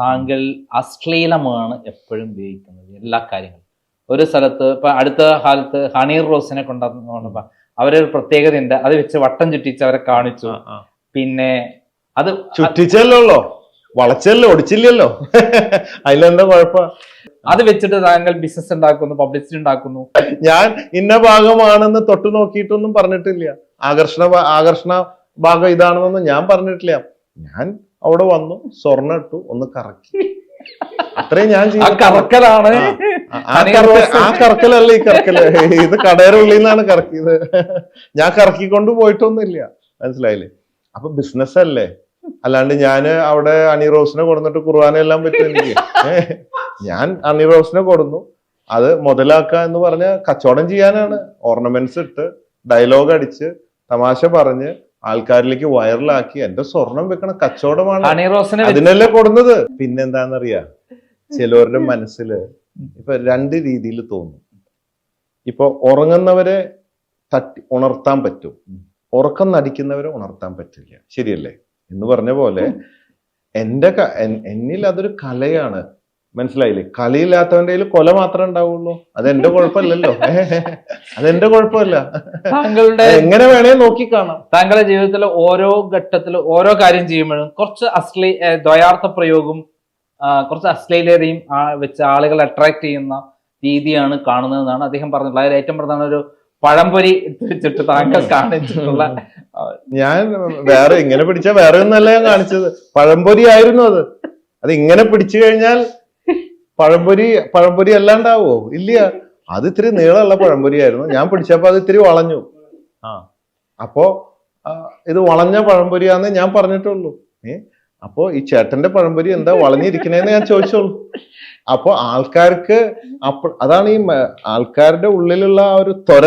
താങ്കൾ അശ്ലീലമാണ് എപ്പോഴും ഉപയോഗിക്കുന്നത് എല്ലാ കാര്യങ്ങളും. ഒരു സ്ഥലത്ത് ഇപ്പൊ അടുത്ത കാലത്ത് ഹണീർ റോസിനെ കൊണ്ടുവന്നപ്പോ അവരൊരു പ്രത്യേകത ഉണ്ട് അത് വെച്ച് വട്ടം ചുറ്റിച്ച് അവരെ കാണിച്ചു. പിന്നെ അത് ചുറ്റിച്ചല്ലോ വളച്ചല്ലോ ഒടിച്ചില്ലല്ലോ അതിലെന്താ കുഴപ്പം? അത് വെച്ചിട്ട് താങ്കൾ ബിസിനസ് ഉണ്ടാക്കുന്നു പബ്ലിസിറ്റി ഉണ്ടാക്കുന്നു. ഞാൻ ഇന്ന ഭാഗമാണെന്ന് തൊട്ടു നോക്കിയിട്ടൊന്നും പറഞ്ഞിട്ടില്ല. ആകർഷണ ആകർഷണ ഭാഗം ഇതാണെന്നൊന്നും ഞാൻ പറഞ്ഞിട്ടില്ല. ഞാൻ അവിടെ വന്നു സ്വർണ ഇട്ടു ഒന്ന് കറക്കി. അത്രയും ഞാൻ. കറക്കലാണ്. ആ, കറക്കലല്ല ഈ കറക്കൽ? ഇത് കടയുടെ ഉള്ളിൽ നിന്നാണ് കറക്കിയത്. ഞാൻ കറക്കിക്കൊണ്ട് പോയിട്ടൊന്നുമില്ല. മനസ്സിലായില്ലേ? അപ്പൊ ബിസിനസ് അല്ലേ? അല്ലാണ്ട് ഞാൻ അവിടെ അണി റോസിനെ കൊടുന്നിട്ട് കുർബാന എല്ലാം പറ്റും എനിക്ക് ഞാൻ അണി റോസിനെ കൊടുന്നു. അത് മുതലാക്കുക എന്ന് പറഞ്ഞ കച്ചവടം ചെയ്യാനാണ്. ഓർണമെന്റ്സ് ഇട്ട് ഡയലോഗ് അടിച്ച് തമാശ പറഞ്ഞ് ആൾക്കാരിലേക്ക് വൈറലാക്കി എന്റെ സ്വർണം വെക്കണ കച്ചവടമാണ്. അതിനല്ലേ കൊടുന്നത്? പിന്നെന്താന്നറിയാ? ചിലവരുടെ മനസ്സിൽ ഇപ്പൊ രണ്ട് രീതിയിൽ തോന്നും. ഇപ്പൊ ഉറങ്ങുന്നവരെ തട്ടി ഉണർത്താൻ പറ്റും. ഉറക്കം നടിക്കുന്നവരെ ഉണർത്താൻ പറ്റില്ല. ശരിയല്ലേ? എന്ന് പറഞ്ഞ പോലെ എന്റെ ക- എന്നിൽ അതൊരു കലയാണ്. മനസ്സിലായില്ലേ? കലിയില്ലാത്തവന്റെ കയ്യിൽ കൊല മാത്രമേ ഉണ്ടാവുള്ളൂ. അതെന്റെ കുഴപ്പമില്ലല്ലോ. അതെന്റെ കുഴപ്പമില്ല. താങ്കളുടെ എങ്ങനെ വേണേ നോക്കിക്കാണാം താങ്കളുടെ ജീവിതത്തിലെ ഓരോ ഘട്ടത്തിലും ഓരോ കാര്യം ചെയ്യുമ്പോഴും കുറച്ച് അശ്ലീ ദ്വയാർത്ഥ പ്രയോഗം കുറച്ച് അശ്ലീലതയും വെച്ച് ആളുകളെ അട്രാക്ട് ചെയ്യുന്ന രീതിയാണ് കാണുന്നതെന്നാണ് അദ്ദേഹം പറഞ്ഞിട്ടുള്ളത്. അതിൽ ഏറ്റവും പ്രധാന ഒരു പഴംപൊരി വെച്ചിട്ട് താങ്കൾ കാണിച്ചിട്ടുള്ള ഞാൻ വേറെ ഇങ്ങനെ പിടിച്ച വേറെ ഒന്നല്ല ഞാൻ കാണിച്ചത്. പഴംപൊരി ആയിരുന്നു അത്. അത് ഇങ്ങനെ പിടിച്ചു കഴിഞ്ഞാൽ പഴംപൊരി പഴംപൊരി അല്ലാണ്ടാവോ? ഇല്ല. അത് ഇത്തിരി നീളമുള്ള പഴംപൊരി ആയിരുന്നു ഞാൻ പിടിച്ചപ്പോ അത് ഇത്തിരി വളഞ്ഞു. ആ. അപ്പോ ഇത് വളഞ്ഞ പഴംപൊരിയാന്ന് ഞാൻ പറഞ്ഞിട്ടുള്ളൂ. ഏ? അപ്പോ ഈ ചേട്ടന്റെ പഴംപൊരി എന്താ വളഞ്ഞിരിക്കണേന്ന് ഞാൻ ചോദിച്ചോളൂ. അപ്പൊ ആൾക്കാർക്ക് അപ്പ അതാണ് ഈ ആൾക്കാരുടെ ഉള്ളിലുള്ള ആ ഒരു ത്വര.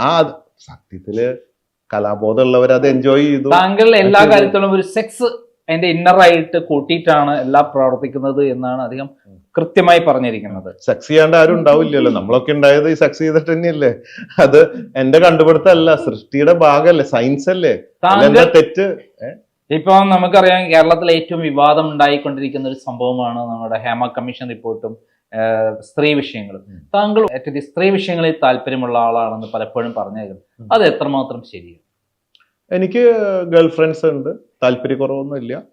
ആ സത്യത്തിൽ കലാബോധമുള്ളവർ അത് എൻജോയ് ചെയ്തു. താങ്കൾ എല്ലാ കാര്യത്തിലും ഒരു സെക്സ് അതിന്റെ ഇന്നറായിട്ട് കൂട്ടിയിട്ടാണ് എല്ലാം പ്രവർത്തിക്കുന്നത് എന്നാണ് അദ്ദേഹം കൃത്യമായി പറഞ്ഞിരിക്കുന്നത്. സക്സ് ചെയ്യാണ്ട് ആരും ഉണ്ടാവില്ലല്ലോ. നമ്മളൊക്കെ ഉണ്ടായത് ഈ സക്സ് ചെയ്തിട്ട് തന്നെയല്ലേ? അത് എന്റെ കണ്ടുപിടുത്തല്ല സൃഷ്ടിയുടെ ഭാഗമല്ലേ സയൻസ് അല്ലേ? തെറ്റ്? ഇപ്പൊ നമുക്കറിയാം കേരളത്തിൽ ഏറ്റവും വിവാദം ഉണ്ടായിക്കൊണ്ടിരിക്കുന്ന ഒരു സംഭവമാണ് നമ്മുടെ ഹേമ കമ്മീഷൻ റിപ്പോർട്ടും സ്ത്രീ വിഷയങ്ങളും. താങ്കൾ സ്ത്രീ വിഷയങ്ങളിൽ താല്പര്യമുള്ള ആളാണെന്ന് പലപ്പോഴും പറഞ്ഞു. അത് എത്രമാത്രം ശരിയാണ്? എനിക്ക് ഗേൾ ഫ്രണ്ട്സ് ഉണ്ട്. താല്പര്യക്കുറവൊന്നുമില്ല. ആഹ്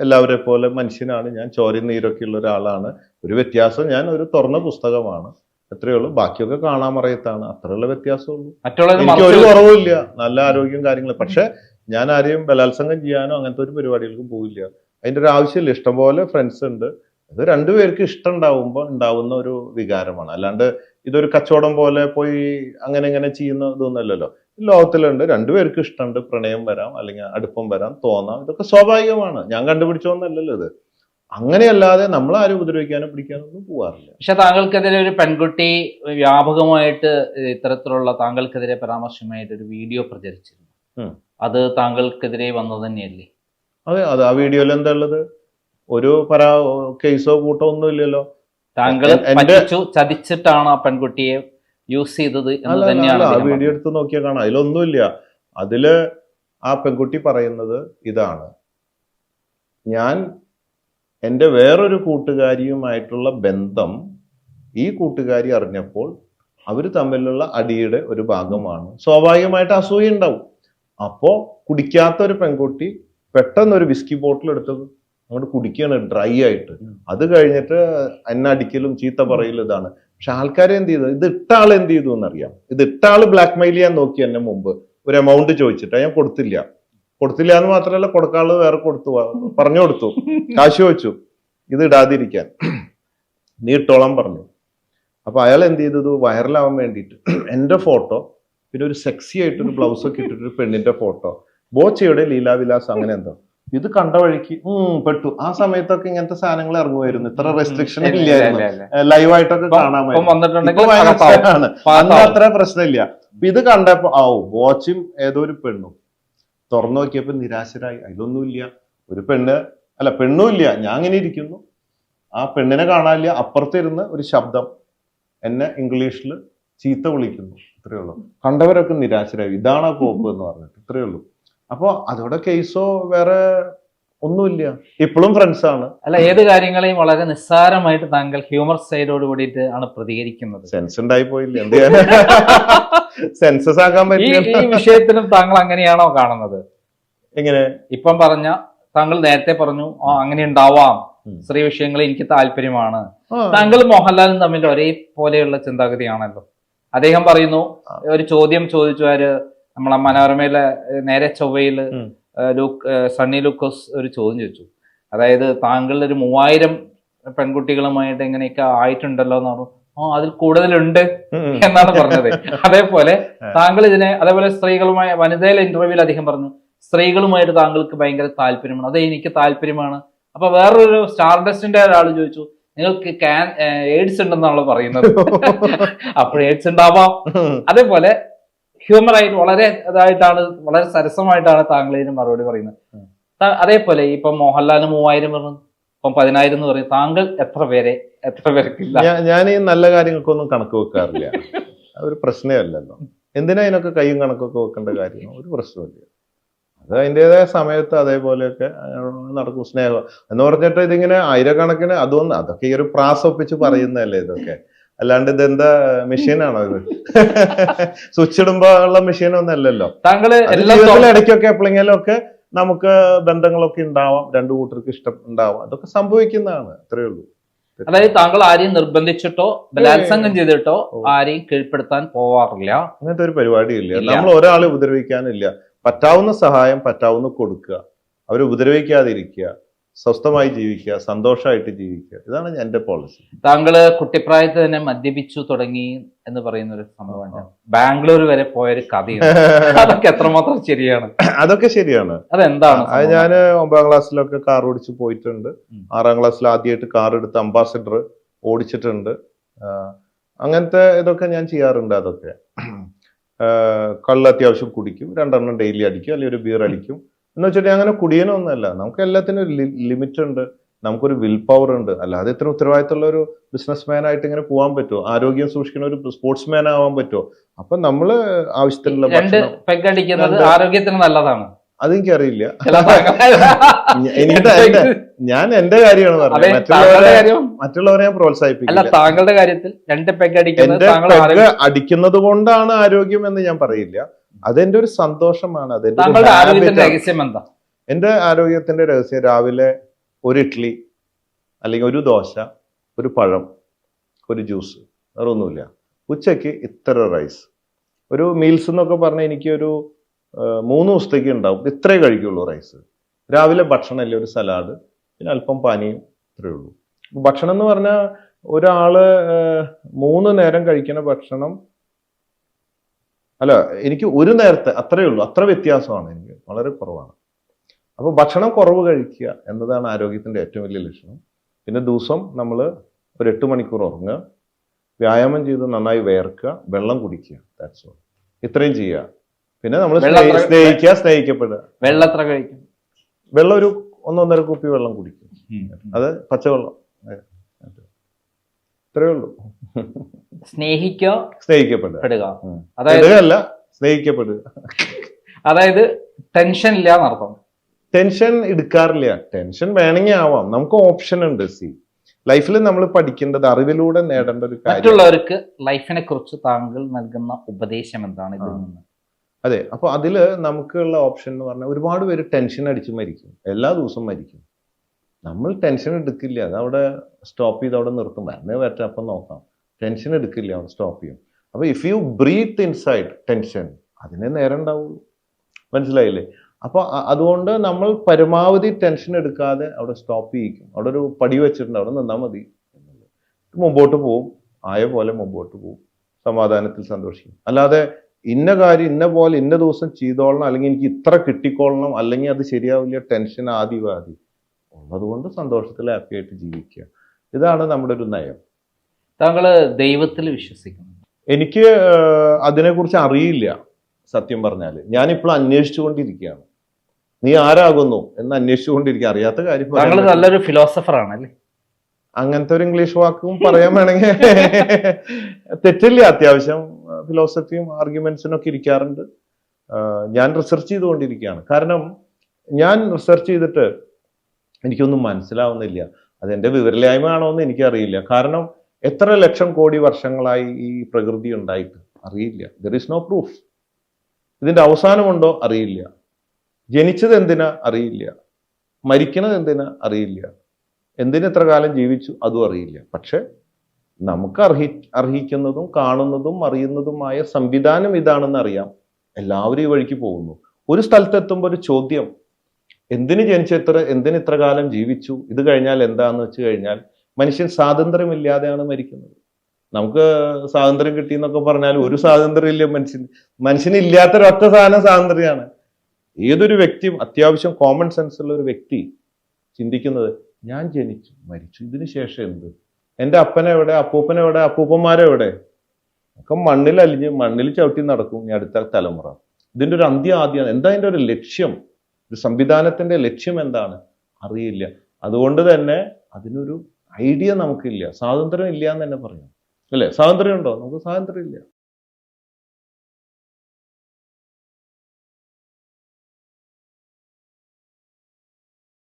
എല്ലാവരെ പോലെ മനുഷ്യനാണ്. ഞാൻ ചോരയും നീരൊക്കെ ഉള്ള ഒരാളാണ്. ഒരു വ്യത്യാസം ഞാൻ ഒരു തുറന്ന പുസ്തകമാണ്. അത്രയേ ഉള്ളൂ. ബാക്കിയൊക്കെ കാണാൻ അറിയത്താണ് അത്രയുള്ള വ്യത്യാസമുള്ളൂ. എനിക്ക് ഒരു കുറവുമില്ല. നല്ല ആരോഗ്യം കാര്യങ്ങൾ പക്ഷെ ഞാൻ ആരെയും ബലാത്സംഗം ചെയ്യാനോ അങ്ങനത്തെ ഒരു പരിപാടികൾക്കും പോവില്ല. അതിന്റെ ഒരു ആവശ്യമില്ല. ഇഷ്ടംപോലെ ഫ്രണ്ട്സ് ഉണ്ട്. അത് രണ്ടുപേർക്ക് ഇഷ്ടം ഉണ്ടാവുമ്പോൾ ഉണ്ടാവുന്ന ഒരു വികാരമാണ്. അല്ലാണ്ട് ഇതൊരു കച്ചവടം പോലെ പോയി അങ്ങനെ ഇങ്ങനെ ചെയ്യുന്ന ഇതൊന്നുമല്ലല്ലോ ലോകത്തിലുണ്ട്. രണ്ടുപേർക്ക് ഇഷ്ടമുണ്ട്. പ്രണയം വരാം അല്ലെങ്കിൽ അടുപ്പം വരാം തോന്നാം. ഇതൊക്കെ സ്വാഭാവികമാണ്. ഞാൻ കണ്ടുപിടിച്ചോന്നല്ലല്ലോ ഇത്. അങ്ങനെയല്ലാതെ നമ്മൾ ആരും ഉപദ്രവിക്കാനോ പിടിക്കാനോ ഒന്നും പോവാറില്ല. പക്ഷെ താങ്കൾക്കെതിരെ ഒരു പെൺകുട്ടി വ്യാപകമായിട്ട് ഇത്തരത്തിലുള്ള താങ്കൾക്കെതിരെ പരാമർശമായിട്ട് ഒരു വീഡിയോ പ്രചരിച്ചിരുന്നു. അത് താങ്കൾക്കെതിരെ വന്നത് തന്നെയല്ലേ? അതെ അത് ആ വീഡിയോയിൽ എന്താ ഉള്ളത് ഒരു പരാ കേസോ കൂട്ടോ ഒന്നും ഇല്ലല്ലോ താങ്കൾ ചതിച്ചിട്ടാണ് ആ പെൺകുട്ടിയെ യൂസ് ചെയ്തത് എന്ന് തന്നെയാണ് ആ വീഡിയോ എടുത്ത് നോക്കിയാൽ കാണാം. അതിലൊന്നുമില്ല. അതിൽ ആ പെൺകുട്ടി പറയുന്നത് ഇതാണ്. ഞാൻ എന്റെ വേറൊരു കൂട്ടുകാരിയുമായിട്ടുള്ള ബന്ധം ഈ കൂട്ടുകാരി അറിഞ്ഞപ്പോൾ അവർ തമ്മിലുള്ള അടിയുടെ ഒരു ഭാഗമാണ്. സ്വാഭാവികമായിട്ട് അസൂയ ഉണ്ടാവും. അപ്പോ കുടിക്കാത്ത ഒരു പെൺകുട്ടി പെട്ടെന്ന് ഒരു വിസ്കി ബോട്ടിൽ എടുത്ത് അങ്ങോട്ട് കുടിക്കുകയാണ് ഡ്രൈ ആയിട്ട്. അത് കഴിഞ്ഞിട്ട് എന്നെ അടിക്കലും ചീത്ത പറയലും ഇതാണ്. പക്ഷെ ആൾക്കാർ എന്ത് ചെയ്തു? ഇത് ഇട്ട ആൾ എന്ത് ചെയ്തു എന്നറിയാം. ഇത് ഇട്ട ആൾ ബ്ലാക്ക് മെയിൽ ചെയ്യാൻ നോക്കി എന്നെ മുമ്പ്. ഒരു എമൗണ്ട് ചോദിച്ചിട്ട്. ഞാൻ കൊടുത്തില്ല. കൊടുത്തില്ല എന്ന് മാത്രമല്ല കൊടുക്കാൾ വേറെ കൊടുത്തു. പറഞ്ഞു കൊടുത്തു. കാശ് ചോദിച്ചു. ഇത് ഇടാതിരിക്കാൻ. നീ ഇട്ടോളം പറഞ്ഞു. അപ്പൊ അയാൾ എന്ത് ചെയ്തത് വൈറലാവാൻ വേണ്ടിയിട്ട് എന്റെ ഫോട്ടോ പിന്നെ ഒരു സെക്സി ആയിട്ടൊരു ബ്ലൗസ് ഒക്കെ ഇട്ടിട്ടൊരു പെണ്ണിന്റെ ഫോട്ടോ ബോച്ചയുടെ ലീലാവിലാസ് അങ്ങനെ എന്തോ. ഇത് കണ്ട വഴിക്ക് ഉം പെട്ടു. ആ സമയത്തൊക്കെ ഇങ്ങനത്തെ സാധനങ്ങൾ ഇറങ്ങുമായിരുന്നു. ഇത്ര റെസ്ട്രിക്ഷൻ ഇല്ല, ഇല്ലായിരുന്നു. ഇല്ല, ഇല്ല. ലൈവായിട്ടൊക്കെ കാണാമായിരുന്നു. അന്ന് അത്ര പ്രശ്നമില്ല. ഇത് കണ്ടപ്പോ ആ വാച്ചും ഏതോ ഒരു പെണ്ണും തുറന്നു നോക്കിയപ്പോ നിരാശരായി. അതിലൊന്നുമില്ല. ഒരു പെണ്ണ് അല്ല പെണ്ണും ഇല്ല ഞാൻ അങ്ങനെ ഇരിക്കുന്നു. ആ പെണ്ണിനെ കാണാനില്ല. അപ്പുറത്തിരുന്ന് ഒരു ശബ്ദം എന്നെ ഇംഗ്ലീഷിൽ ചീത്ത വിളിക്കുന്നു. ഇത്രയേ ഉള്ളൂ. കണ്ടവരൊക്കെ നിരാശരായി. ഇതാണ് ആ കോപ്പ് എന്ന് പറഞ്ഞിട്ട്. ഇത്രയേ ഉള്ളൂ. അപ്പോ അതോടെ കേസോ വേറെ ഒന്നുമില്ല. ഇപ്പോഴും ഫ്രണ്ട്സ് ആണ് അല്ല ഏത് കാര്യങ്ങളെയും വളരെ നിസ്സാരമായിട്ട് താങ്കൾ ഹ്യൂമർ സൈഡോട് കൂടിയിട്ട് ആണ് പ്രതികരിക്കുന്നത്. സെൻസ് ഉണ്ടായി പോയില്ല. എന്ത് സെൻസസ് ആക്കാൻ പറ്റില്ല. ഈ വിഷയത്തിനും താങ്കൾ അങ്ങനെയാണോ കാണുന്നത്? എങ്ങനെ? ഇപ്പം പറഞ്ഞ താങ്കൾ നേരത്തെ പറഞ്ഞു ആ അങ്ങനെ ഉണ്ടാവാം. സ്ത്രീ വിഷയങ്ങളിൽ എനിക്ക് താല്പര്യമാണ്. താങ്കൾ മോഹൻലാലും തമ്മിൽ ഒരേപോലെയുള്ള ചിന്താഗതിയാണല്ലോ. അദ്ദേഹം പറയുന്നു ഒരു ചോദ്യം ചോദിച്ചു ആര്? നമ്മളെ മനോരമയിലെ നേരെ ചൊവ്വയിൽ ലൂക്ക് സണ്ണി ലൂക്കോസ് ഒരു ചോദ്യം ചോദിച്ചു. അതായത് താങ്കൾ ഒരു മൂവായിരം പെൺകുട്ടികളുമായിട്ട് എങ്ങനെയൊക്കെ ആയിട്ടുണ്ടല്ലോ എന്ന് പറഞ്ഞു. ആ അതിൽ കൂടുതലുണ്ട്. എന്നാണ് പറഞ്ഞത്. അതേപോലെ താങ്കൾ ഇതിനെ അതേപോലെ സ്ത്രീകളുമായി വനിതയിലെ ഇന്റർവ്യൂവിൽ അദ്ദേഹം പറഞ്ഞു. സ്ത്രീകളുമായിട്ട് താങ്കൾക്ക് ഭയങ്കര താല്പര്യമാണ്. അതെ എനിക്ക് താല്പര്യമാണ്. അപ്പൊ വേറൊരു സ്റ്റാർഡസ്റ്റിന്റെ ഒരാൾ ചോദിച്ചു നിങ്ങൾക്ക് ക്യാൻ എയ്ഡ്സ് ഉണ്ടെന്നാണല്ലോ പറയുന്നത്? അപ്പോൾ എയ്ഡ്സ് ഉണ്ടാവാം അതേപോലെ ഹ്യൂമർ ആയിട്ട് വളരെ ഇതായിട്ടാണ് വളരെ സരസമായിട്ടാണ് താങ്കൾ ഇതിന് മറുപടി പറയുന്നത്. അതേപോലെ ഇപ്പൊ മോഹൻലാലിന് മൂവായിരം പറഞ്ഞു ഇപ്പം പതിനായിരം എന്ന് പറയും. താങ്കൾ എത്ര പേരെ എത്ര പേർക്കില്ല? ഞാൻ ഈ നല്ല കാര്യങ്ങൾക്കൊന്നും കണക്ക് വെക്കാറില്ല. ഒരു പ്രശ്നമല്ലല്ലോ എന്തിനാ അതിനൊക്കെ കൈയും കണക്കൊക്കെ വെക്കേണ്ട കാര്യം? ഒരു പ്രശ്നമില്ല അത് അതിന്റെതായ സമയത്ത് അതേപോലെയൊക്കെ നടക്കും സ്നേഹം. എന്ന് പറഞ്ഞിട്ട് ഇതിങ്ങനെ ആയിരക്കണക്കിന് അതൊന്നും അതൊക്കെ ഈ ഒരു പ്രാസൊപ്പിച്ച് പറയുന്നതല്ലേ ഇതൊക്കെ? അല്ലാണ്ട് ഇതെന്താ മെഷീനാണോ ഇത്? സ്വിച്ച് ഇടുമ്പോ ഉള്ള അല്ലല്ലോ. താങ്കൾ അത് എല്ലാം ജീവിതത്തിൽ ഇടയ്ക്കൊക്കെ എപ്പോഴെങ്കിലും ഒക്കെ നമുക്ക് ബന്ധങ്ങളൊക്കെ ഉണ്ടാവാം രണ്ടു കൂട്ടർക്ക് ഇഷ്ടം ഉണ്ടാവാം. അതൊക്കെ സംഭവിക്കുന്നതാണ് അത്രേ ഉള്ളൂ. അതായത് താങ്കൾ ആരെയും നിർബന്ധിച്ചിട്ടോ ബലാത്സംഗം ചെയ്തിട്ടോ. ആരെയും കീഴ്പ്പെടുത്താൻ പോവാറില്ല. അങ്ങനത്തെ ഒരു പരിപാടിയില്ല. ഇല്ല. നമ്മൾ ഒരാളെ ഉപദ്രവിക്കാനില്ല. പറ്റാവുന്ന സഹായം പറ്റാവുന്ന കൊടുക്കുക. അവരെ ഉപദ്രവിക്കാതിരിക്കുക. സ്വസ്ഥമായി ജീവിക്കുക സന്തോഷമായിട്ട് ജീവിക്കുക. ഇതാണ് എന്റെ പോളിസി താങ്കൾ കുട്ടിപ്രായത്തിൽ തന്നെ മദ്യപിച്ചു തുടങ്ങി എന്ന് പറയുന്ന ഒരു സംഭവമുണ്ട് ബാംഗ്ലൂർ വരെ പോയൊരു കഥയുണ്ട് അതൊക്കെ എത്രമാത്രം ശരിയാണ്? അതൊക്കെ ശരിയാണ്. അതെന്താണ് അത് ഞാൻ ഒമ്പതാം ക്ലാസ്സിലൊക്കെ കാർ ഓടിച്ച് പോയിട്ടുണ്ട്. ആറാം ക്ലാസ്സിൽ ആദ്യമായിട്ട് കാർ എടുത്ത് അംബാസഡർ ഓടിച്ചിട്ടുണ്ട്. അങ്ങനത്തെ ഇതൊക്കെ ഞാൻ ചെയ്യാറുണ്ട് അതൊക്കെ. കള്ളത്യാവശ്യം കള്ള് അത്യാവശ്യം കുടിക്കും. രണ്ടെണ്ണം ഡെയിലി അടിക്കും. അല്ലെങ്കിൽ ഒരു ബിയർ അടിക്കും. എന്ന് വെച്ചിട്ട് അങ്ങനെ കുടിയനൊന്നുമല്ല. നമുക്ക് എല്ലാത്തിനും ഒരു ലിമിറ്റ് ഉണ്ട് നമുക്കൊരു വിൽ പവർ ഉണ്ട് അല്ലാതെ ഇത്ര ഉത്തരവാദിത്തമുള്ള ഒരു ബിസിനസ് മാൻ ആയിട്ട് ഇങ്ങനെ പോകാൻ പറ്റുമോ? ആരോഗ്യം സൂക്ഷിക്കുന്ന ഒരു സ്പോർട്സ് മാൻ ആവാൻ പറ്റുമോ? അപ്പൊ നമ്മൾ ആവശ്യത്തിനുള്ള ആരോഗ്യത്തിന് നല്ലതാണ്. അതെനിക്കറിയില്ല. എനിക്ക് ഞാൻ എന്റെ കാര്യമാണ് പറഞ്ഞത്. മറ്റുള്ളവരെ മറ്റുള്ളവരെ ഞാൻ പ്രോത്സാഹിപ്പിക്കില്ല. താങ്കളുടെ കാര്യത്തിൽ രണ്ട് പെഗ് അടിക്കുന്നത് അടിക്കുന്നത് കൊണ്ടാണ് ആരോഗ്യം എന്ന് ഞാൻ പറയില്ല. അതെന്റെ ഒരു സന്തോഷമാണ് അതെന്റെ എന്റെ ആരോഗ്യത്തിന്റെ രഹസ്യം രാവിലെ ഒരു ഇഡ്ഡലി അല്ലെങ്കിൽ ഒരു ദോശ ഒരു പഴം ഒരു ജ്യൂസ് വേറെ ഒന്നുമില്ല. ഉച്ചയ്ക്ക് ഇത്ര റൈസ് ഒരു മീൽസ് എന്നൊക്കെ പറഞ്ഞാൽ എനിക്ക് ഒരു മൂന്ന് ദിവസത്തേക്ക് ഉണ്ടാവും. ഇത്രേ കഴിക്കുള്ളൂ റൈസ് രാവിലെ ഭക്ഷണമല്ലേ ഒരു സലാഡ് പിന്നെ അല്പം പാനിയും ഇത്രയേ ഉള്ളൂ. ഭക്ഷണം എന്ന് പറഞ്ഞാൽ ഒരാൾ മൂന്ന് നേരം കഴിക്കുന്ന ഭക്ഷണം അല്ല എനിക്ക് ഒരു നേരത്തെ അത്രയേ ഉള്ളൂ. അത്ര വ്യത്യാസമാണ് എനിക്ക്. വളരെ കുറവാണ്. അപ്പോൾ ഭക്ഷണം കുറവ് കഴിക്കുക എന്നതാണ് ആരോഗ്യത്തിന്റെ ഏറ്റവും വലിയ ലക്ഷണം. പിന്നെ ദിവസം നമ്മൾ ഒരു എട്ട് മണിക്കൂർ ഉറങ്ങുക. വ്യായാമം ചെയ്ത് നന്നായി വേർക്കുക. വെള്ളം കുടിക്കുക. ദാറ്റ്സ് ഓൾ ഇത്രയും ചെയ്യുക. പിന്നെ നമ്മൾ സ്നേഹിക്കുക സ്നേഹിക്കപ്പെടുക. വെള്ളം എത്ര കഴിക്കും. വെള്ളം ഒരു ഒന്നൊന്നര കുപ്പി വെള്ളം കുടിക്കും. അത് പച്ചവെള്ളം. ഇത്രയേ ഉള്ളൂ. സ്നേഹിക്കോ സ്നേഹിക്കപ്പെടുക. പെടുക. അതായത് അല്ല സ്നേഹിക്കപ്പെടുക. അതായത് ടെൻഷൻ ഇല്ല എന്നർത്ഥം ടെൻഷൻ എടുക്കാറില്ല. ടെൻഷൻ വേണമെങ്കിൽ ആവാം. നമുക്ക് ഓപ്ഷൻ ഉണ്ട് സി ലൈഫിൽ നമ്മൾ പഠിക്കേണ്ടത് അറിവിലൂടെ നേടേണ്ട ഒരു കാര്യം. മറ്റുള്ളവർക്ക് ലൈഫിനെ കുറിച്ച് താങ്കൾ നൽകുന്ന ഉപദേശം എന്താണ് ഇതിൽ നിന്ന്? അതെ. അപ്പൊ അതിൽ നമുക്കുള്ള ഓപ്ഷൻ എന്ന് പറഞ്ഞാൽ ഒരുപാട് പേര് ടെൻഷൻ അടിച്ച് മരിക്കും. എല്ലാ ദിവസവും മരിക്കും. നമ്മൾ ടെൻഷൻ എടുക്കില്ല. അത് അവിടെ സ്റ്റോപ്പ് ചെയ്ത് അവിടെ നിർത്തും. വരണേ വരട്ടെ അപ്പം നോക്കാം. ടെൻഷൻ എടുക്കില്ല അവിടെ സ്റ്റോപ്പ് ചെയ്യും. അപ്പോൾ if you breathe inside tension അതിനെ നേരം ഉണ്ടാവുള്ളൂ. മനസ്സിലായില്ലേ? അപ്പോൾ അതുകൊണ്ട് നമ്മൾ പരമാവധി ടെൻഷൻ എടുക്കാതെ അവിടെ സ്റ്റോപ്പ് ചെയ്യിക്കും. അവിടെ ഒരു പടി വെച്ചിട്ടുണ്ട് അവിടെ നിന്നാൽ മതി. മുമ്പോട്ട് പോവും. ആയ പോലെ മുമ്പോട്ട് പോവും. സമാധാനത്തിൽ സന്തോഷിക്കും. അല്ലാതെ ഇന്ന കാര്യം ഇന്ന പോലെ ഇന്ന ദിവസം ചെയ്തോളണം അല്ലെങ്കിൽ എനിക്ക് ഇത്ര കിട്ടിക്കോളണം അല്ലെങ്കിൽ അത് ശരിയാവില്ല ടെൻഷൻ ആദിവാദി. ഉള്ളതുകൊണ്ട് സന്തോഷത്തിൽ ഹാപ്പി ആയിട്ട് ജീവിക്കുക. ഇതാണ് നമ്മുടെ ഒരു നയം. താങ്കൾ ദൈവത്തിൽ വിശ്വസിക്കുന്നു. എനിക്ക് അതിനെക്കുറിച്ച് അറിയില്ല സത്യം പറഞ്ഞാൽ ഞാനിപ്പോൾ അന്വേഷിച്ചുകൊണ്ടിരിക്കുകയാണ്. നീ ആരാകുന്നു എന്ന് അന്വേഷിച്ചുകൊണ്ടിരിക്കുക. അറിയാത്ത കാര്യം താങ്കൾ നല്ലൊരു ഫിലോസഫർ ആണല്ലേ? അങ്ങനത്തെ ഒരു ഇംഗ്ലീഷ് വാക്കും പറയാൻ വേണമെങ്കിൽ തെറ്റില്ല. അത്യാവശ്യം ഫിലോസഫിയും ആർഗ്യുമെന്റ്സിനും ഒക്കെ ഇരിക്കാറുണ്ട്. ഞാൻ റിസർച്ച് ചെയ്തുകൊണ്ടിരിക്കുകയാണ്. കാരണം ഞാൻ റിസർച്ച് ചെയ്തിട്ട് എനിക്കൊന്നും മനസ്സിലാവുന്നില്ല. അതെന്റെ വിവരലായ്മ ആണോ എന്ന് എനിക്കറിയില്ല. കാരണം എത്ര ലക്ഷം കോടി വർഷങ്ങളായി ഈ പ്രകൃതി ഉണ്ടായിട്ട്? അറിയില്ല. ദർ ഈസ് നോ പ്രൂഫ് ഇതിന്റെ അവസാനമുണ്ടോ? അറിയില്ല. ജനിച്ചത് എന്തിനാ? അറിയില്ല. മരിക്കണത് എന്തിനാ? അറിയില്ല. എന്തിന് എത്ര കാലം ജീവിച്ചു? അതും അറിയില്ല. പക്ഷെ നമുക്ക് അർഹി അർഹിക്കുന്നതും കാണുന്നതും അറിയുന്നതുമായ സംവിധാനം ഇതാണെന്ന് അറിയാം. എല്ലാവരും ഈ വഴിക്ക് പോകുന്നു. ഒരു സ്ഥലത്തെത്തുമ്പോൾ ഒരു ചോദ്യം എന്തിന് ജനിച്ച എത്ര എന്തിന് ഇത്ര കാലം ജീവിച്ചു ഇത് കഴിഞ്ഞാൽ എന്താന്ന് വെച്ച് കഴിഞ്ഞാൽ മനുഷ്യൻ സ്വാതന്ത്ര്യമില്ലാതെയാണ് മരിക്കുന്നത്. നമുക്ക് സ്വാതന്ത്ര്യം കിട്ടി എന്നൊക്കെ പറഞ്ഞാൽ ഒരു സ്വാതന്ത്ര്യം ഇല്ല മനുഷ്യൻ മനുഷ്യനില്ലാത്തൊരൊറ്റ സാധനം സ്വാതന്ത്ര്യമാണ്. ഏതൊരു വ്യക്തിയും അത്യാവശ്യം കോമൺ സെൻസ് ഉള്ള ഒരു വ്യക്തി ചിന്തിക്കുന്നത് ഞാൻ ജനിച്ചു മരിച്ചു ഇതിന് ശേഷം എന്ത്? എന്റെ അപ്പനെവിടെ അപ്പൂപ്പനെവിടെ അപ്പൂപ്പന്മാരെവിടെ ഒക്കെ മണ്ണിൽ അലിഞ്ഞ് മണ്ണിൽ ചവിട്ടി നടക്കും ഇനി അടുത്ത തലമുറ. ഇതിന്റെ ഒരു അന്ത്യം ആദ്യമാണ് എന്താ ഇതിന്റെ ഒരു ലക്ഷ്യം? ഒരു സംവിധാനത്തിന്റെ ലക്ഷ്യം എന്താണ്? അറിയില്ല. അതുകൊണ്ട് തന്നെ അതിനൊരു ഐഡിയ നമുക്കില്ല. സ്വാതന്ത്ര്യം ഇല്ല എന്ന് തന്നെ പറയാം അല്ലേ? സ്വാതന്ത്ര്യം ഉണ്ടോ നമുക്ക് സ്വാതന്ത്ര്യം ഇല്ല.